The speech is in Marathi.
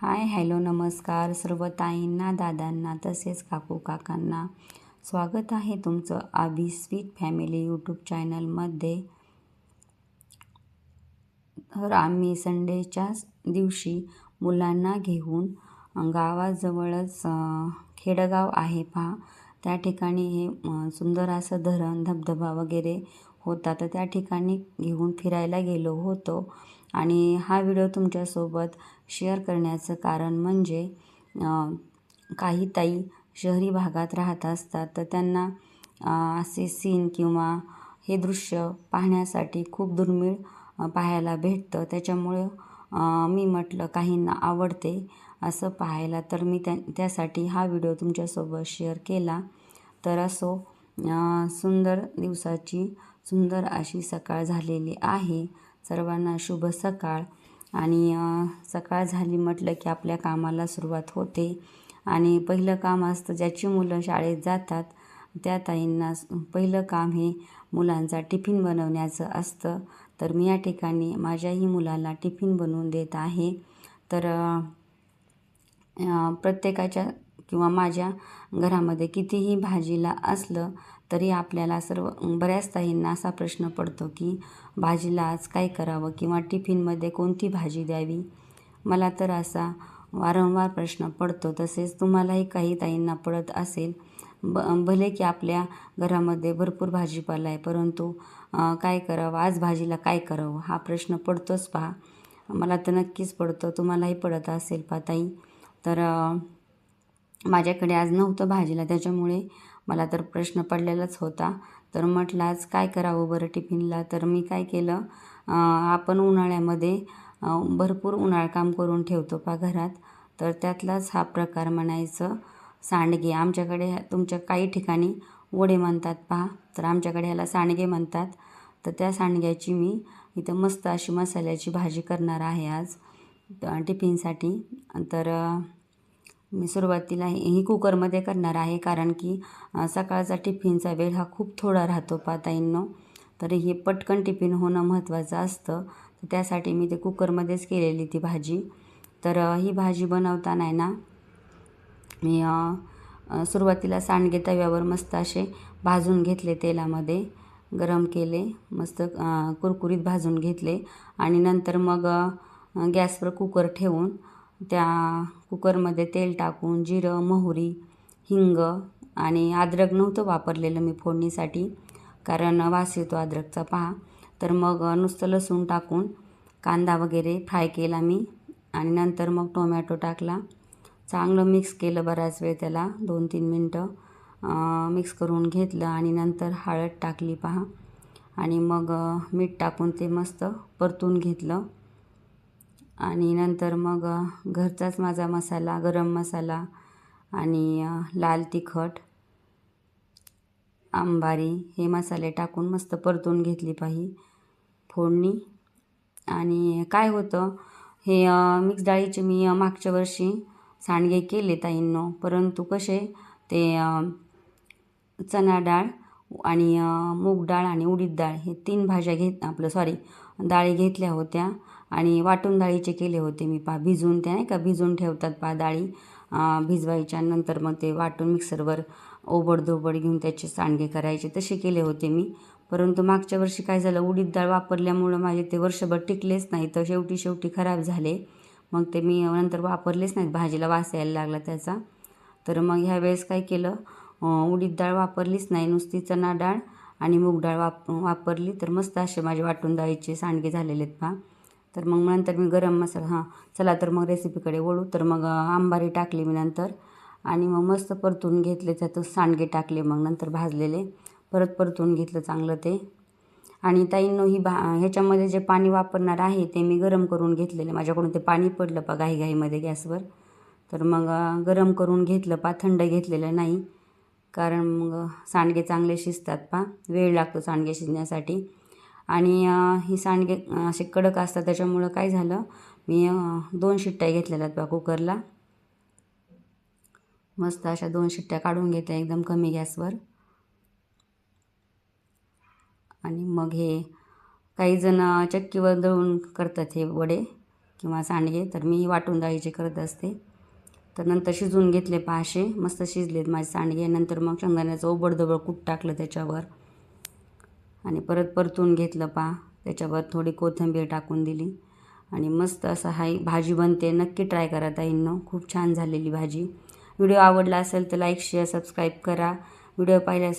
हाय हॅलो नमस्कार सर्व ताईंना दादांना तसेच काकू काकांना. स्वागत आहे तुमचं आबी स्वीट फॅमिली यूट्यूब चॅनलमध्ये. तर आम्ही संडेच्याच दिवशी मुलांना घेऊन गावाजवळच खेडगाव आहे पहा. त्या ठिकाणी हे सुंदर असं धरण धबधबा वगैरे होता. तर त्या ठिकाणी घेऊन फिरायला गेलो होतो. आणि हा व्हिडिओ तुमच्यासोबत शेअर करण्याचं कारण म्हणजे काही ताई शहरी भागात राहत असतात तर त्यांना असे सीन किंवा हे दृश्य पाहण्यासाठी खूप दुर्मिळ पाहायला भेटतं. त्याच्यामुळं मी म्हटलं काहींना आवडते असं पाहायला तर मी त्या त्यासाठी हा व्हिडिओ तुमच्यासोबत शेअर केला. तर असो सुंदर दिवसाची सुंदर अशी सकाळ झालेली आहे. सर्वांना शुभ सकाळ. आणि सकाळ झाली म्हटलं की आपल्या कामाला सुरुवात होते. आणि पहिलं काम असतं ज्याची मुलं शाळेत जातात त्या ताईंना पहिलं काम हे मुलांचा टिफिन बनवण्याचं असतं. तर मी या ठिकाणी माझ्याही मुलाला टिफिन बनवून देत आहे. तर प्रत्येकाच्या किंवा माझ्या घरामध्ये कितीही भाजीला असलं तरी आपल्याला सर्व बऱ्याच ताईंना असा प्रश्न पडतो की भाजीला आज काय करावं किंवा टिफिनमध्ये कोणती भाजी द्यावी? मला तर असा वारंवार प्रश्न पडतो. तसेच तुम्हालाही काही ताईंना पडत असेल ब भले की आपल्या घरामध्ये भरपूर भाजीपाला आहे परंतु काय करावं? आज भाजीला काय करावं? हा प्रश्न पडतोच पहा. मला तर नक्कीच पडतो. तुम्हालाही पडत असेल पहा ताई. तर माझ्याकडे आज नव्हतं भाजीला त्याच्यामुळे मला तर प्रश्न पडलेलाच होता. तर म्हटलं आज काय करावं बरं टिफिनला? तर मी काय केलं आपण उन्हाळ्यामध्ये भरपूर उन्हाळ काम करून ठेवतो पा घरात. तर त्यातलाच हा प्रकार म्हणायचं सांडगे. आमच्याकडे तुमच्या काही ठिकाणी वडे म्हणतात पहा. तर आमच्याकडे ह्याला सांडगे म्हणतात. तर त्या सांडग्याची मी इथं मस्त अशी मसाल्याची भाजी करणार आहे आज टिफिनसाठी. तर मी सुरुवातीला ही कुकरमध्ये करणार आहे कारण की सकाळचा टिफिनचा वेळ हा खूप थोडा राहतो पाताईंनो तर हे पटकन टिफिन होणं महत्त्वाचं असतं. तर त्यासाठी मी ते कुकरमध्येच केलेली ती भाजी. तर ही भाजी बनवताना आहे ना मी सुरुवातीला सांडगे तव्यावर मस्त असे भाजून घेतले तेलामध्ये गरम केले मस्त कुरकुरीत भाजून घेतले आणि नंतर मग गॅसवर कुकर ठेवून त्या कुकरमध्ये तेल टाकून जिरं मोहरी हिंग आणि अद्रक नव्हतं वापरलेलं मी फोडणीसाठी कारण वास येतो अद्रकचा. पहा. तर मग नुसतं लसूण टाकून कांदा वगैरे फ्राय केला मी आणि नंतर मग टोमॅटो टाकला. चांगलं मिक्स केलं बराच वेळ त्याला दोन तीन मिनटं मिक्स करून घेतलं आणि नंतर हळद टाकली पहा. आणि मग मीठ टाकून ते मस्त परतून घेतलं. आणि नंतर मग घरचाच माझा मसाला गरम मसाला आणि लाल तिखट आंबारी हे मसाले टाकून मस्त परतून घेतली पाही फोडणी. आणि काय होतं हे मिक्स डाळीचे मी मागच्या वर्षी सांडगे केले ताईंनो. परंतु कसे ते चणा डाळ आणि मूग डाळ आणि उडीद डाळ हे तीन भाज्या घेत आपलं सॉरी डाळी घेतल्या होत्या आणि वाटून डाळीचे केले होते मी पा भिजवून त्या नाही का भिजवून ठेवतात पा डाळी. भिजवायच्या नंतर मग ते वाटून मिक्सरवर ओबड घेऊन त्याचे सांडगे करायचे तसे केले होते मी. परंतु मागच्या वर्षी काय झालं उडीद डाळ वापरल्यामुळं माझे ते वर्षभर टिकलेच नाही तर शेवटी शेवटी खराब झाले. मग ते मी नंतर वापरलेच नाहीत. भाजीला वास यायला लागला त्याचा. तर मग ह्यावेळेस काय केलं उडीद डाळ वापरलीच नाही नुसती चणा डाळ आणि मूग डाळ वाप वापरली तर मस्त असे माझे वाटून डाळीचे सांडगे झालेले आहेत पहा. तर मग नंतर मी गरम मसाला हां चला तर मग रेसिपीकडे वळू. तर मग आंबारी टाकली मी नंतर. आणि मग मस्त परतून घेतले त्यात सांडगे टाकले मग नंतर भाजलेले. परत परतून घेतलं चांगलं ते. आणि ताईंनो ही भा ह्याच्यामध्ये जे पाणी वापरणार आहे ते मी गरम करून घेतलेले. माझ्याकडून ते पाणी पडलं पा घाईघाईमध्ये गॅसवर. तर मग गरम करून घेतलं पा थंड घेतलेलं नाही. कारण मग सांडगे चांगले शिजतात पा वेळ लागतो सांडगे शिजण्यासाठी. आणि ही सांडगे असे कडक असतात त्याच्यामुळं काय झालं मी दोन शिट्ट्या घेतलेल्या आहेत पा कुकरला. मस्त अशा दोन शिट्ट्या काढून घेते एकदम कमी गॅसवर. आणि मग हे काही जण चक्कीवर दळून करतात हे वडे किंवा सांडगे तर मी वाटून डाळीचे करत असते. तर नंतर शिजवून घेतले पहा असे मस्त शिजलेत माझे सांडगे. नंतर मग शेंगदाण्याचं ओबडधबड कूट टाकलं त्याच्यावर. आणि परत परतून घेतलं पहा त्याच्यावर थोडी कोथिंबीर टाकून दिली. आणि मस्त असं हाई भाजी बनते. नक्की ट्राय करा ताईंनो. खूप छान झालेली भाजी. व्हिडिओ आवडला असेल तर लाईक शेअर सबस्क्राईब करा. व्हिडिओ पाहिल्यासाठी